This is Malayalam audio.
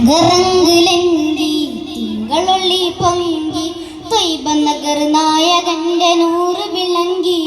റംഗറംഗിലെങ്കി തിങ്കളൊള്ളി പൊങ്കി തൊയ്ബ നഗർ നായകന്റെ നൂറ് വിളങ്കി.